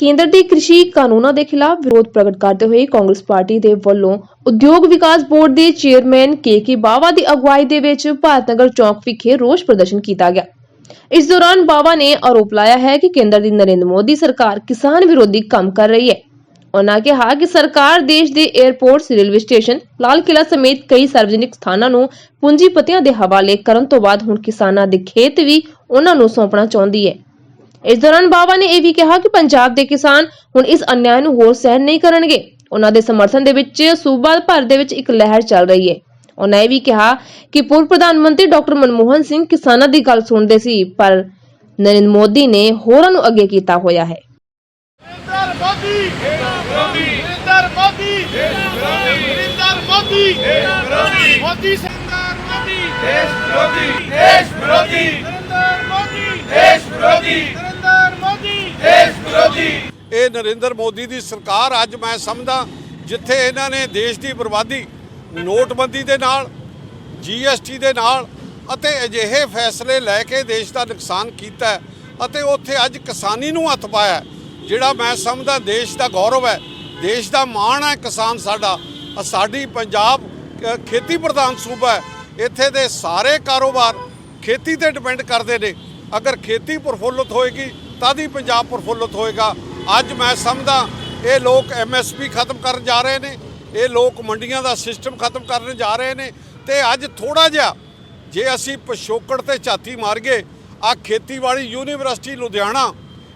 ਕੇਂਦਰ ਦੇ ਕ੍ਰਿਸ਼ੀ ਕਾਨੂੰਨਾਂ ਦੇ ਖਿਲਾਫ ਵਿਰੋਧ ਪ੍ਰਗਟ ਕਰਦੇ ਹੋਏ ਕਾਂਗਰਸ ਪਾਰਟੀ ਦੇ ਵੱਲੋਂ ਉਦਯੋਗ ਵਿਕਾਸ ਬੋਰਡ ਦੇ ਚੇਅਰਮੈਨ ਕੇ ਕੇ ਬਾਵਾ ਦੀ ਅਗਵਾਈ ਦੇ ਵਿੱਚ ਭਾਰਤਨਗਰ ਚੌਕ ਵਿਖੇ ਰੋਸ ਪ੍ਰਦਰਸ਼ਨ ਕੀਤਾ ਗਿਆ। ਇਸ ਦੌਰਾਨ ਬਾਵਾ ਨੇ ਆਰੋਪ ਲਾਇਆ ਹੈ ਕਿ ਕੇਂਦਰ ਦੀ ਨਰਿੰਦਰ ਮੋਦੀ ਸਰਕਾਰ ਕਿਸਾਨ ਵਿਰੋਧੀ ਕੰਮ ਕਰ ਰਹੀ ਹੈ। ਉਹਨਾਂ ਕਿਹਾ ਕਿ ਸਰਕਾਰ ਦੇਸ਼ ਦੇ 에ਅਰਪੋਰਟਸ ਰੇਲਵੇ ਸਟੇਸ਼ਨ, ਲਾਲ ਕਿਲਾ ਸਮੇਤ ਕਈ ਸਾਰਵਜਨਿਕ ਸਥਾਨਾਂ ਨੂੰ ਪੂੰਜੀਪਤੀਆਂ ਦੇ ਹਵਾਲੇ ਕਰਨ ਤੋਂ ਬਾਅਦ ਹੁਣ ਕਿਸਾਨਾਂ ਦੇ ਖੇਤ ਵੀ ਉਹਨਾਂ ਨੂੰ ਸੌਂਪਣਾ ਚਾਹੁੰਦੀ ਹੈ। ਇਸ ਦੌਰਾਨ ਬਾਵਾ ਨੇ ਇਹ ਵੀ ਕਿਹਾ ਕਿ ਪੰਜਾਬ ਦੇ ਕਿਸਾਨ ਹੁਣ ਇਸ ਅਨਿਆਏ ਨੂੰ ਹੋਰ ਸਹਿਣ ਨਹੀਂ ਕਰਨਗੇ। ਉਹਨਾਂ ਦੇ ਸਮਰਥਨ ਦੇ ਵਿੱਚ ਸੂਬਾ ਭਰ ਦੇ ਵਿੱਚ ਇੱਕ ਲਹਿਰ ਚੱਲ ਰਹੀ ਹੈ। ਉਹਨਾਂ ਇਹ ਵੀ ਕਿਹਾ ਕਿ ਪੂਰਵ ਪ੍ਰਧਾਨ ਮੰਤਰੀ ਡਾਕਟਰ ਮਨਮੋਹਨ ਸਿੰਘ ਕਿਸਾਨਾਂ ਦੀ ਗੱਲ ਸੁਣਦੇ ਸੀ ਪਰ ਨਰਿੰਦਰ ਮੋਦੀ ਨੇ ਹੋਰਾਂ ਨੂੰ ਅੱਗੇ ਕੀਤਾ ਹੋਇਆ ਹੈ। ਨਰਿੰਦਰ ਮੋਦੀ ਨਰਿੰਦਰ ਮੋਦੀ ਨਰਿੰਦਰ ਮੋਦੀ ਮੋਦੀ ਸਰਕਾਰ ਮੋਦੀ ਦੇਸ਼ ਵਿਰੋਧੀ ਦੇਸ਼ ਵਿਰੋਧੀ। ਨਰਿੰਦਰ ਮੋਦੀ ਦੇਸ਼ ਵਿਰੋਧੀ ਨਰਿੰਦਰ ਮੋਦੀ ਦੇਸ਼ ਵਿਰੋਧੀ ਇਹ ਨਰਿੰਦਰ ਮੋਦੀ ਦੀ ਸਰਕਾਰ ਅੱਜ ਮੈਂ ਸਮਝਦਾ ਜਿੱਥੇ ਇਹਨਾਂ ਨੇ ਦੇਸ਼ ਦੀ ਬਰਬਾਦੀ, ਨੋਟਬੰਦੀ ਦੇ ਨਾਲ ਜੀਐਸਟੀ ਦੇ ਨਾਲ ਅਤੇ ਅਜਿਹੇ ਫੈਸਲੇ ਲੈ ਕੇ ਦੇਸ਼ ਦਾ ਨੁਕਸਾਨ ਕੀਤਾ ਅਤੇ ਉੱਥੇ ਅੱਜ ਕਿਸਾਨੀ ਨੂੰ ਹੱਥ ਪਾਇਆ ਜਿਹੜਾ ਮੈਂ ਸਮਝਦਾ ਦੇਸ਼ ਦਾ ਗੌਰਵ ਹੈ, ਦੇਸ਼ ਦਾ ਮਾਣ ਹੈ ਕਿਸਾਨ ਸਾਡਾ ਸਾਡੀ ਪੰਜਾਬ ਖੇਤੀ ਪ੍ਰਧਾਨ ਸੂਬਾ ਹੈ, ਇੱਥੇ ਦੇ ਸਾਰੇ ਕਾਰੋਬਾਰ ਖੇਤੀ ਤੇ ਡਿਪੈਂਡ ਕਰਦੇ ਨੇ। ਅਗਰ ਖੇਤੀ ਪ੍ਰਫੁੱਲਤ ਹੋਏਗੀ ਤਦ ਹੀ ਪੰਜਾਬ ਪ੍ਰਫੁੱਲਤ ਹੋਏਗਾ। ਅੱਜ ਮੈਂ ਸਮਝਦਾ, ਇਹ ਲੋਕ ਐਮਐਸਪੀ ਖਤਮ ਕਰਨ ਜਾ ਰਹੇ ਨੇ, ਇਹ ਲੋਕ ਮੰਡੀਆਂ ਦਾ ਸਿਸਟਮ ਖਤਮ ਕਰਨ ਜਾ ਰਹੇ ਨੇ ਤੇ ਅੱਜ ਥੋੜਾ ਜਿਹਾ ਜੇ ਅਸੀਂ ਪਿਛੋਕੜ ਤੇ ਝਾਤੀ ਮਾਰ ਗਏ ਆ ਖੇਤੀਬਾੜੀ ਯੂਨੀਵਰਸਿਟੀ ਲੁਧਿਆਣਾ,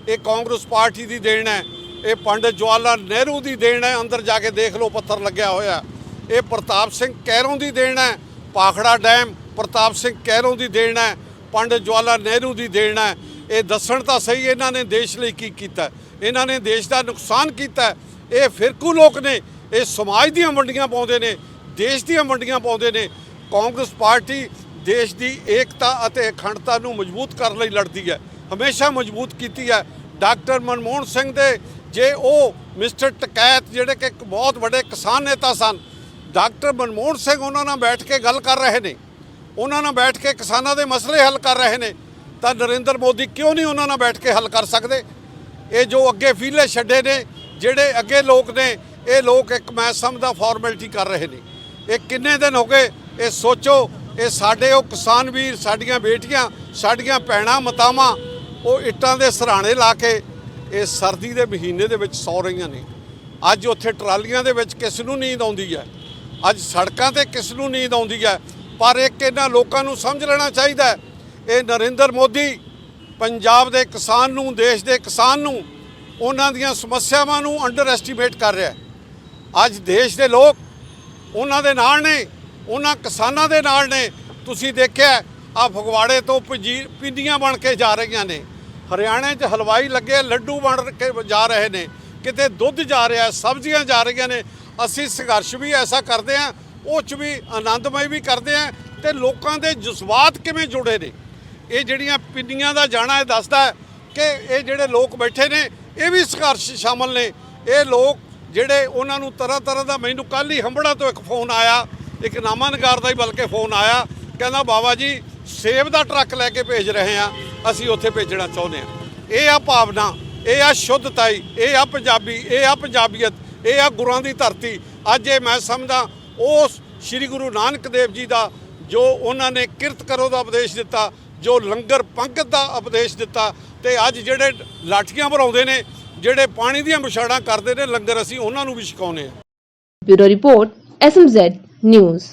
ਇਹ ਕਾਂਗਰਸ ਪਾਰਟੀ ਦੀ ਦੇਣ ਹੈ, ਇਹ ਪੰਡਿਤ ਜਵਾਹਰ ਲਾਲ ਨਹਿਰੂ ਦੀ ਦੇਣ ਹੈ, ਅੰਦਰ ਜਾ ਕੇ ਦੇਖ ਲਓ ਪੱਥਰ ਲੱਗਿਆ ਹੋਇਆ। ਇਹ ਪ੍ਰਤਾਪ ਸਿੰਘ ਕੈਰੋਂ ਦੀ ਦੇਣ ਹੈ, ਪਾਖੜਾ ਡੈਮ ਪ੍ਰਤਾਪ ਸਿੰਘ ਕੈਰੋਂ ਦੀ ਦੇਣ ਹੈ, ਪੰਡਿਤ ਜਵਾਹਰ ਲਾਲ ਨਹਿਰੂ ਦੀ ਦੇਣ ਹੈ। ਇਹ ਦੱਸਣ ਤਾਂ ਸਹੀ ਇਹਨਾਂ ਨੇ ਦੇਸ਼ ਲਈ ਕੀ ਕੀਤਾ। ਇਹਨਾਂ ਨੇ ਦੇਸ਼ ਦਾ ਨੁਕਸਾਨ ਕੀਤਾ। ਇਹ ਫਿਰਕੂ ਲੋਕ ਨੇ। ਇਹ ਸਮਾਜ ਦੀਆਂ ਮੰਡੀਆਂ ਪਾਉਂਦੇ ਨੇ, ਦੇਸ਼ ਦੀਆਂ ਵੰਡੀਆਂ ਪਾਉਂਦੇ ਨੇ। ਕਾਂਗਰਸ ਪਾਰਟੀ ਦੇਸ਼ ਦੀ ਏਕਤਾ ਅਤੇ ਅਖੰਡਤਾ ਨੂੰ ਮਜ਼ਬੂਤ ਕਰਨ ਲਈ ਲੜਦੀ ਹੈ। ਹਮੇਸ਼ਾ ਮਜ਼ਬੂਤ ਕੀਤੀ ਹੈ। ਡਾਕਟਰ ਮਨਮੋਹਨ ਸਿੰਘ ਦੇ ਜੇ ਉਹ ਮਿਸਟਰ ਟਕੈਤ, ਜਿਹੜੇ ਕਿ ਇੱਕ ਬਹੁਤ ਵੱਡੇ ਕਿਸਾਨ ਨੇਤਾ ਸਨ, ਡਾਕਟਰ ਮਨਮੋਹਨ ਸਿੰਘ ਉਹਨਾਂ ਨਾਲ ਬੈਠ ਕੇ ਗੱਲ ਕਰ ਰਹੇ ਨੇ। ਉਹਨਾਂ ਨਾਲ ਬੈਠ ਕੇ ਕਿਸਾਨਾਂ ਦੇ ਮਸਲੇ ਹੱਲ ਕਰ ਰਹੇ ਨੇ। ਤਾਂ ਨਰਿੰਦਰ ਮੋਦੀ ਕਿਉਂ ਨਹੀਂ ਉਹਨਾਂ ਨਾਲ ਬੈਠ ਕੇ ਹੱਲ ਕਰ ਸਕਦੇ? ਇਹ ਜੋ ਅੱਗੇ ਫੀਲੇ ਛੱਡੇ ਨੇ, ਜਿਹੜੇ ਅੱਗੇ ਲੋਕ ਨੇ, ਇਹ ਲੋਕ ਇੱਕ ਮੈਂ ਸਮਝਦਾ ਫਾਰਮੈਲਿਟੀ ਕਰ ਰਹੇ ਨੇ। ਇਹ ਕਿੰਨੇ ਦਿਨ ਹੋ ਗਏ, ਇਹ ਸੋਚੋ, ਇਹ ਸਾਡੇ ਉਹ ਕਿਸਾਨ ਵੀਰ, ਸਾਡੀਆਂ ਬੇਟੀਆਂ, ਸਾਡੀਆਂ ਭੈਣਾਂ, ਮਤਾਵਾਂ, ਉਹ ਇੱਟਾਂ ਦੇ ਸਰਾਣੇ ਲਾ ਕੇ ਇਹ ਸਰਦੀ ਦੇ ਮਹੀਨੇ ਦੇ ਵਿੱਚ ਸੌ ਰਹੀਆਂ ਨੇ। ਅੱਜ ਉੱਥੇ ਟਰਾਲੀਆਂ ਦੇ ਵਿੱਚ ਕਿਸ ਨੂੰ ਨੀਂਦ ਆਉਂਦੀ ਹੈ? ਅੱਜ ਸੜਕਾਂ ਤੇ ਕਿਸ ਨੂੰ ਨੀਂਦ ਆਉਂਦੀ ਹੈ? ਪਰ ਇੱਕ ਇਹਨਾਂ ਲੋਕਾਂ ਨੂੰ ਸਮਝ ਲੈਣਾ ਚਾਹੀਦਾ ਹੈ ਇਹ ਨਰਿੰਦਰ ਮੋਦੀ ਪੰਜਾਬ ਦੇ ਕਿਸਾਨ ਨੂੰ, ਦੇਸ਼ ਦੇ ਕਿਸਾਨ ਨੂੰ, ਉਹਨਾਂ ਦੀਆਂ ਸਮੱਸਿਆਵਾਂ ਨੂੰ ਅੰਡਰ ਐਸਟੀਮੇਟ ਕਰ ਰਿਹਾ ਹੈ। ਅੱਜ ਦੇਸ਼ ਦੇ ਲੋਕ ਉਹਨਾਂ ਦੇ ਨਾਲ ਨੇ, ਉਹਨਾਂ ਕਿਸਾਨਾਂ ਦੇ ਨਾਲ ਨੇ। ਤੁਸੀਂ ਦੇਖਿਆ ਆ ਫਗਵਾੜੇ ਤੋਂ ਪੰਜੀ- ਪਿੰਡੀਆਂ ਬਣ ਕੇ ਜਾ ਰਹੀਆਂ ਨੇ। ਹਰਿਆਣੇ 'ਚ ਹਲਵਾਈ ਲੱਗੇ, ਲੱਡੂ ਬਣ ਕੇ ਜਾ ਰਹੇ ਨੇ। ਕਿਤੇ ਦੁੱਧ ਜਾ ਰਿਹਾ, ਸਬਜ਼ੀਆਂ ਜਾ ਰਹੀਆਂ ਨੇ। ਅਸੀਂ ਸੰਘਰਸ਼ ਵੀ ਐਸਾ ਕਰਦੇ ਆ ਉਹ 'ਚ ਵੀ ਆਨੰਦਮਈ ਵੀ ਕਰਦੇ ਆ ਤੇ ਲੋਕਾਂ ਦੇ ਜਜ਼ਬਾਤ ਕਿਵੇਂ ਜੁੜੇ ਨੇ? ਇਹ ਜਿਹੜੀਆਂ ਪਿੰਡੀਆਂ ਦਾ ਜਾਣਾ ਇਹ ਦੱਸਦਾ ਕਿ ਇਹ ਜਿਹੜੇ ਲੋਕ ਬੈਠੇ ਨੇ, ਇਹ ਵੀ ਸੰਘਰਸ਼ 'ਚ ਸ਼ਾਮਲ ਨੇ। ਇਹ ਲੋਕ ਜਿਹੜੇ ਉਹਨਾਂ ਨੂੰ ਤਰ੍ਹਾਂ ਤਰ੍ਹਾਂ ਦਾ ਮੈਨੂੰ ਕੱਲ ਹੀ ਹੰਬੜਾ ਤੋਂ ਇੱਕ ਫੋਨ ਆਇਆ, ਇੱਕ ਨਾਮਾ ਨਗਾਰ ਦਾ ਹੀ ਬਲਕਿ ਫੋਨ ਆਇਆ, ਕਹਿੰਦਾ, ਬਾਬਾ ਜੀ, ਸੇਬ ਦਾ ਟਰੱਕ ਲੈ ਕੇ ਭੇਜ ਰਹੇ ਆ ਅਸੀਂ ਉੱਥੇ ਭੇਜਣਾ ਚਾਹੁੰਦੇ ਆ ਇਹ ਆ ਭਾਵਨਾ, ਇਹ ਆ ਸ਼ੁੱਧਤਾਈ, ਇਹ ਆ ਪੰਜਾਬੀ, ਇਹ ਆ ਪੰਜਾਬੀਅਤ, ਇਹ ਆ ਗੁਰਾਂ ਦੀ ਧਰਤੀ। ਅੱਜ ਇਹ ਮੈਂ ਸਮਝਦਾ, ਉਸ ਸ੍ਰੀ ਗੁਰੂ ਨਾਨਕ ਦੇਵ ਜੀ ਦਾ ਜੋ ਉਹਨਾਂ ਨੇ ਕਿਰਤ ਕਰੋ ਦਾ ਉਪਦੇਸ਼ ਦਿੱਤਾ ਜੋ ਲੰਗਰ ਪੰਗਤ ਦਾ ਉਪਦੇਸ਼ ਦਿੱਤਾ ਤੇ ਅੱਜ ਜਿਹੜੇ ਲਾਠੀਆਂ ਭਰਾਉਂਦੇ ਨੇ, ਜਿਹੜੇ ਪਾਣੀ ਦੀਆਂ ਵਿਛਾੜਾਂ ਕਰਦੇ ਨੇ, ਲੰਗਰ ਅਸੀਂ ਉਹਨਾਂ ਨੂੰ ਵੀ ਛਕਾਉਂਦੇ ਆ ਬਿਊਰੋ ਰਿਪੋਰਟ ਐਸਐਮਜ਼ੈਡ ਨਿਊਜ਼।